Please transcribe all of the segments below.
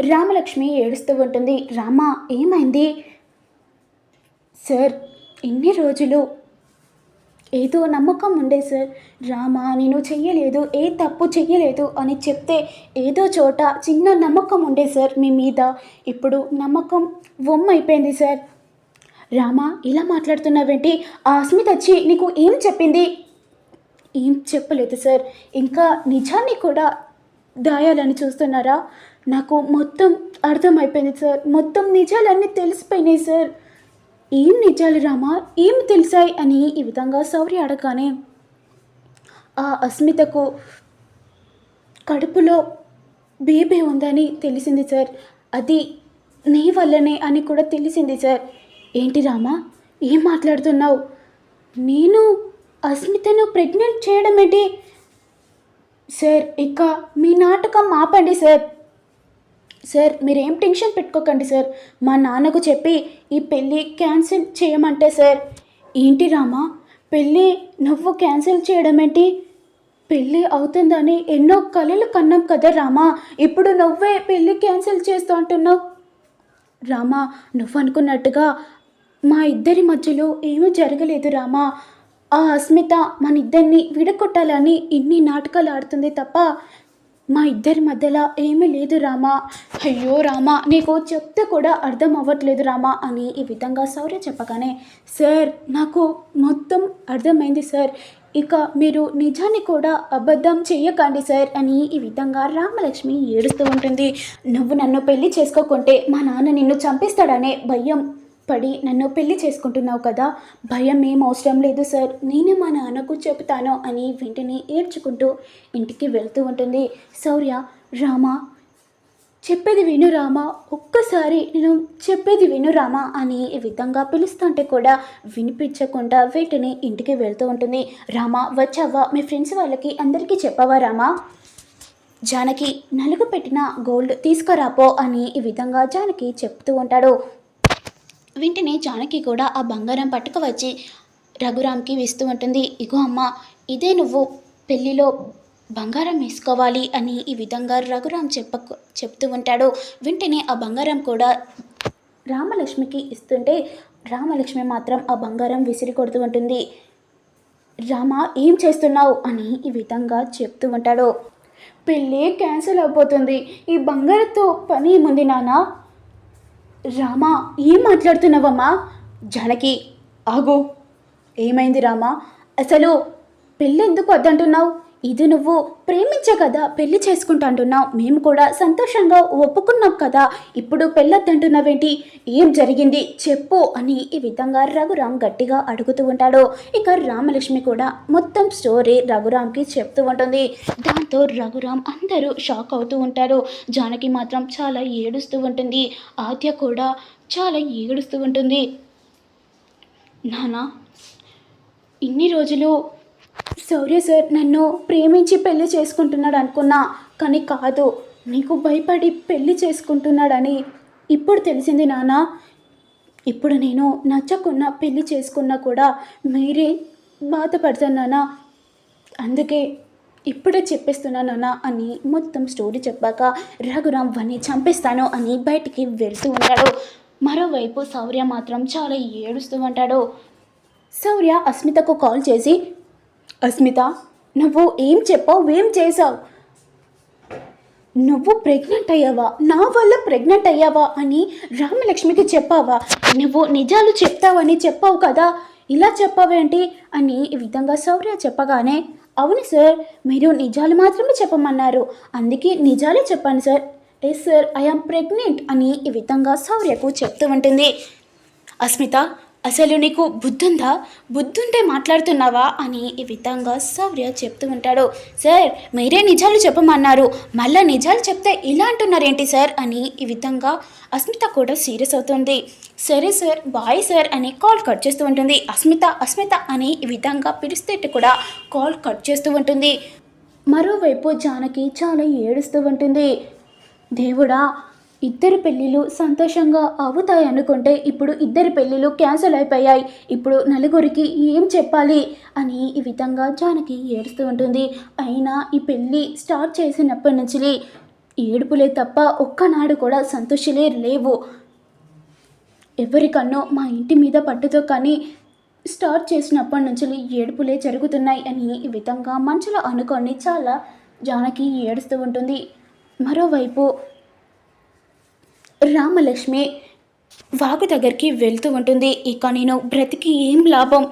రామలక్ష్మి ఏడుస్తూ ఉంటుంది. రామ ఏమైంది? సార్ ఇన్ని రోజులు ఏదో నమ్మకం ఉండే సార్. రామా నేను చెయ్యలేదు. ఏ తప్పు చెయ్యలేదు అని చెప్తే ఏదో చోట చిన్న నమ్మకం ఉండే సార్ మీ మీద. ఇప్పుడు నమ్మకం వమ్మ అయిపోయింది సార్. రామా ఇలా మాట్లాడుతున్నావేంటి? ఆ అస్మిత వచ్చి నీకు ఏం చెప్పింది? ఏం చెప్పలేదు సార్. ఇంకా నిజాన్ని కూడా దాయాలని చూస్తున్నారా? నాకు మొత్తం అర్థమైపోయింది సార్. మొత్తం నిజాలన్నీ తెలిసిపోయినాయి సార్. ఏం నిజాలు రామా? ఏం తెలిసాయి అని ఈ విధంగా సౌర్య అడగానే ఆ అస్మితకు కడుపులో బేబీ ఉందని తెలిసింది సార్. అది నీ వల్లనే అని కూడా తెలిసింది సార్. ఏంటి రామా? ఏం మాట్లాడుతున్నావు? నేను అస్మితను ప్రెగ్నెంట్ చేయడం ఏంటి? సార్ ఇక మీ నాటకం ఆపండి సార్. సార్ మీరేం టెన్షన్ పెట్టుకోకండి సార్. మా నాన్నకు చెప్పి ఈ పెళ్ళి క్యాన్సిల్ చేయమంటే సార్. ఏంటి రామా? పెళ్ళి నువ్వు క్యాన్సిల్ చేయడం ఏంటి పెళ్ళి అవుతుందని ఎన్నో కళలు కన్నాం కదా రామా. ఇప్పుడు నువ్వే పెళ్ళి క్యాన్సిల్ చేస్తూ అంటున్నావు. రామా నువ్వు అనుకున్నట్టుగా మా ఇద్దరి మధ్యలో ఏమీ జరగలేదు రామా. ఆ అస్మిత మన ఇద్దరిని విడగొట్టాలని ఇన్ని నాటకాలు ఆడుతుంది తప్ప మా ఇద్దరి మధ్యలో ఏమీ లేదు రామా. అయ్యో రామా నీకు చెప్తే కూడా అర్థం అవ్వట్లేదు రామా అని ఈ విధంగా సౌర్య చెప్పగానే సార్ నాకు మొత్తం అర్థమైంది సార్. ఇక మీరు నిజాన్ని కూడా అబద్ధం చెయ్యకండి సార్ అని ఈ విధంగా రామలక్ష్మి ఏడుస్తూ ఉంటుంది. నువ్వు నన్ను పెళ్ళి చేసుకోకుంటే మా నాన్న నిన్ను చంపిస్తాడనే భయం పడి నన్ను పెళ్ళి చేసుకుంటున్నావు కదా? భయం ఏం అవసరం లేదు సార్. నేనే మా నాన్నకు చెబుతాను అని వెంటనే ఏడ్చుకుంటూ ఇంటికి వెళ్తూ ఉంటుంది. శౌర్య రామా చెప్పేది విను రామా. ఒక్కసారి నేను చెప్పేది విను రామా అని ఈ విధంగా పిలుస్తుంటే కూడా వినిపించకుండా వెంటనే ఇంటికి వెళ్తూ ఉంటుంది. రామా వచ్చావా? మీ ఫ్రెండ్స్ వాళ్ళకి అందరికీ చెప్పవా రామా? జానకి నలుగు పెట్టిన గోల్డ్ తీసుకురాపో అని ఈ విధంగా జానకి చెప్తూ ఉంటాడు. వెంటనే జానకి కూడా ఆ బంగారం పట్టుకు వచ్చి రఘురామ్కి వేస్తూ ఉంటుంది. ఇగో అమ్మ ఇదే నువ్వు పెళ్ళిలో బంగారం వేసుకోవాలి అని ఈ విధంగా రఘురామ్ చెప్ప చెప్తూ ఉంటాడు. వెంటనే ఆ బంగారం కూడా రామలక్ష్మికి ఇస్తుంటే రామలక్ష్మి మాత్రం ఆ బంగారం విసిరి కొడుతూ ఉంటుంది. రామ ఏం చేస్తున్నావు? అని ఈ విధంగా చెప్తూ ఉంటాడు. పెళ్ళి క్యాన్సిల్ అయిపోతుంది. ఈ బంగారంతో పని ఏముంది నాన్న? రామా ఏం మాట్లాడుతున్నావమ్మా? జానకి ఆగు. ఏమైంది రామా? అసలు పెళ్ళి ఎందుకు వద్దంటున్నావు? ఇది నువ్వు ప్రేమించే కదా పెళ్ళి చేసుకుంటా అంటున్నావు మేము కూడా సంతోషంగా ఒప్పుకున్నాం కదా ఇప్పుడు పెళ్ళొద్దంటున్నావేంటి? ఏం జరిగింది? చెప్పు అని ఈ విధంగా రఘురామ్ గట్టిగా అడుగుతూ ఉంటాడు. ఇక రామలక్ష్మి కూడా మొత్తం స్టోరీ రఘురామ్కి చెప్తూ ఉంటుంది. దాంతో రఘురామ్ అందరూ షాక్ అవుతూ ఉంటారు. జానకి మాత్రం చాలా ఏడుస్తూ ఉంటుంది. ఆద్య కూడా చాలా ఏడుస్తూ ఉంటుంది. నానా ఇన్ని రోజులు శౌర్య సార్ నన్ను ప్రేమించి పెళ్ళి చేసుకుంటున్నాడు అనుకున్నా కానీ కాదు. నీకు భయపడి పెళ్ళి చేసుకుంటున్నాడని ఇప్పుడు తెలిసింది నాన్న ఇప్పుడు నేను నచ్చకున్నా పెళ్ళి చేసుకున్నా కూడా మీరే బాధపడుతున్నానా అందుకే ఇప్పుడే చెప్పేస్తున్నానా అని మొత్తం స్టోరీ చెప్పాక రఘురామ్ వన్ని చంపేస్తాను అని బయటికి వెళ్తూ ఉంటాడు. మరోవైపు శౌర్య మాత్రం చాలా ఏడుస్తూ ఉంటాడు. శౌర్య అస్మితకు కాల్ చేసి అస్మిత నువ్వు ఏం చెప్పావు ఏం చేసావు నువ్వు ప్రెగ్నెంట్ అయ్యావా? నా వల్ల ప్రెగ్నెంట్ అయ్యావా అని రామలక్ష్మికి చెప్పావా? నువ్వు నిజాలు చెప్తావని చెప్పావు కదా? ఇలా చెప్పావేంటి అని ఈ విధంగా శౌర్య చెప్పగానే అవును సార్ మీరు నిజాలు మాత్రమే చెప్పమన్నారు. అందుకే నిజాలే చెప్పాను sir. Yes sir I am pregnant అని ఈ విధంగా శౌర్యకు చెప్తూ ఉంటుంది. అస్మిత అసలు నీకు బుద్ధుందా? బుద్ధుంటే మాట్లాడుతున్నావా? అని ఈ విధంగా సౌర్య చెప్తూ ఉంటాడు. సార్ మీరే నిజాలు చెప్పమన్నారు. మళ్ళా నిజాలు చెప్తే ఇలా అంటున్నారేంటి సార్? అని ఈ విధంగా అస్మిత కూడా సీరియస్ అవుతుంది. సరే సార్ బాయ్ సార్ అని కాల్ కట్ చేస్తూ ఉంటుంది. అస్మిత అస్మిత అని ఈ విధంగా పిలిస్తే కూడా కాల్ కట్ చేస్తూ ఉంటుంది. మరోవైపు జానకి చాలా ఏడుస్తూ ఉంటుంది. దేవుడా ఇద్దరు పెళ్ళిళ్ళు సంతోషంగా అవుతాయి అనుకుంటే ఇప్పుడు ఇద్దరు పెళ్ళిళ్ళు క్యాన్సిల్ అయిపోయాయి. ఇప్పుడు నలుగురికి ఏం చెప్పాలి? అని ఈ విధంగా జానకి ఏడుస్తూ ఉంటుంది. అయినా ఈ పెళ్ళి స్టార్ట్ చేసినప్పటి నుంచి ఏడుపులే తప్ప ఒక్కనాడు కూడా సంతోషలే లేవు. ఎవరికన్నో మా ఇంటి మీద పట్టుతో కానీ స్టార్ట్ చేసినప్పటి నుంచి ఏడుపులే జరుగుతున్నాయి అని ఈ విధంగా మనసులో అనుకొని చాలా జానకి ఏడుస్తూ ఉంటుంది. మరోవైపు రామలక్ష్మి వాగు దగ్గరికి వెళ్తూ ఉంటుంది. ఇక నేను బ్రతికి ఏం లాభం?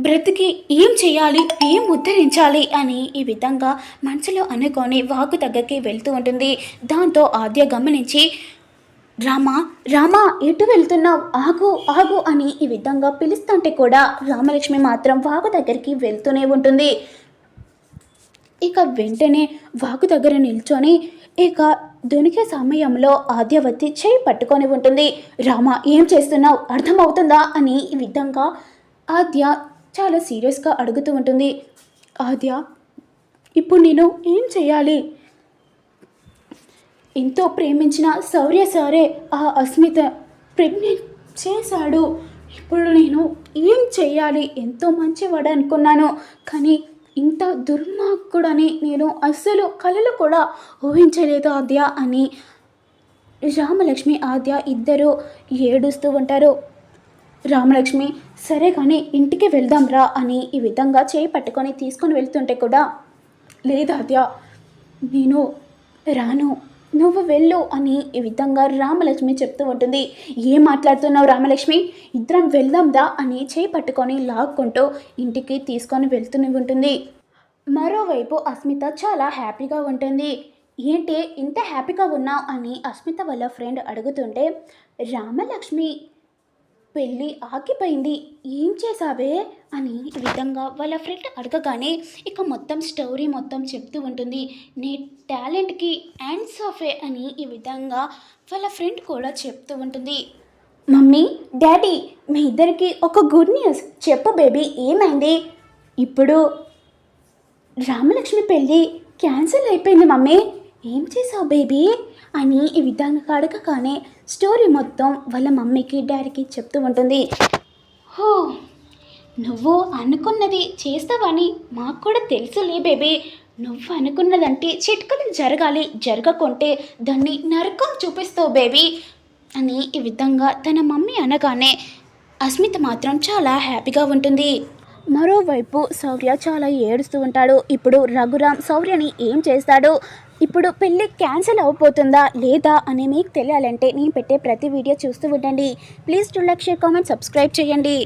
బ్రతికి ఏం చేయాలి? ఏం ఉద్ధరించాలి? అని ఈ విధంగా మనసులో అనుకొని వాగు దగ్గరికి వెళ్తూ ఉంటుంది. దాంతో ఆద్య గమనించి రామా రామా ఎటు వెళ్తున్నావు? ఆగు ఆగు అని ఈ విధంగా పిలుస్తుంటే కూడా రామలక్ష్మి మాత్రం వాగు దగ్గరికి వెళ్తూనే ఉంటుంది. ఇక వెంటనే వాగు దగ్గర నిల్చొని ఇక దొనికే సమయంలో ఆద్యవతి చేయి పట్టుకొని ఉంటుంది. రామ ఏం చేస్తున్నావు? అర్థమవుతుందా? అని ఈ విధంగా ఆద్య చాలా సీరియస్గా అడుగుతూ ఉంటుంది. ఆద్య ఇప్పుడు నేను ఏం చేయాలి? ఎంతో ప్రేమించిన శౌర్య సారే ఆ అస్మిత ప్రెగ్నెంట్ చేశాడు. ఇప్పుడు నేను ఏం చేయాలి? ఎంతో మంచివాడు అనుకున్నాను కానీ ఇంత దుర్మార్గుడని నేను అస్సలు కళలు కూడా ఊహించలేదు ఆద్య అని రామలక్ష్మి ఆద్య ఇద్దరు ఏడుస్తూ ఉంటారు. రామలక్ష్మి సరే కానీ ఇంటికి వెళ్దాం రా అని ఈ విధంగా చేయి పట్టుకొని తీసుకొని వెళ్తుంటే కూడా లేదు ఆద్య నేను రాను. నువ్వు వెళ్ళు అని ఈ విధంగా రామలక్ష్మి చెప్తూ ఉంటుంది. ఏం మాట్లాడుతున్నావు రామలక్ష్మి? ఇద్దరం వెళ్దాందా? అని చేయి పట్టుకొని లాక్కుంటూ ఇంటికి తీసుకొని వెళ్తూనే ఉంటుంది. మరోవైపు అస్మిత చాలా హ్యాపీగా ఉంటుంది. ఏంటి ఇంత హ్యాపీగా ఉన్నావు? అని అస్మిత వాళ్ళ ఫ్రెండ్ అడుగుతుంటే రామలక్ష్మి పెళ్ళి ఆగిపోయింది. ఏం చేసావే అని ఈ విధంగా వాళ్ళ ఫ్రెండ్ అడగగానే ఇక మొత్తం స్టోరీ మొత్తం చెప్తూ ఉంటుంది. నీ టాలెంట్కి హ్యాండ్స్ ఆఫే అని ఈ విధంగా వాళ్ళ ఫ్రెండ్ కూడా చెప్తూ ఉంటుంది. మమ్మీ డాడీ మీ ఇద్దరికి ఒక గుడ్ న్యూస్. చెప్పు బేబీ ఏమైంది? ఇప్పుడు రామలక్ష్మి పెళ్ళి క్యాన్సిల్ అయిపోయింది మమ్మీ. ఏం చేసావు బేబీ? అని ఈ విధంగా అడగగానే స్టోరీ మొత్తం వాళ్ళ మమ్మీకి డాడీకి చెప్తూ ఉంటుంది. హో నువ్వు అనుకున్నది చేస్తావని మాకు కూడా తెలుసులే బేబీ. నువ్వు అనుకున్నదంటే చిట్కలు జరగాలి. జరగకుంటే దాన్ని నరకం చూపిస్తావు బేబీ. అని ఈ విధంగా తన మమ్మీ అనగానే అస్మిత మాత్రం చాలా హ్యాపీగా ఉంటుంది. మరోవైపు శౌర్య చాలా ఏడుస్తూ ఉంటాడు. ఇప్పుడు రఘురామ్ శౌర్యని ఏం చేస్తాడు? ఇప్పుడు పెళ్ళి క్యాన్సిల్ అవ్వబోతుందా లేదా అని మీకు తెలియాలంటే నేను పెట్టే ప్రతి వీడియో చూస్తూ ఉండండి. Please to like share comment subscribe చేయండి.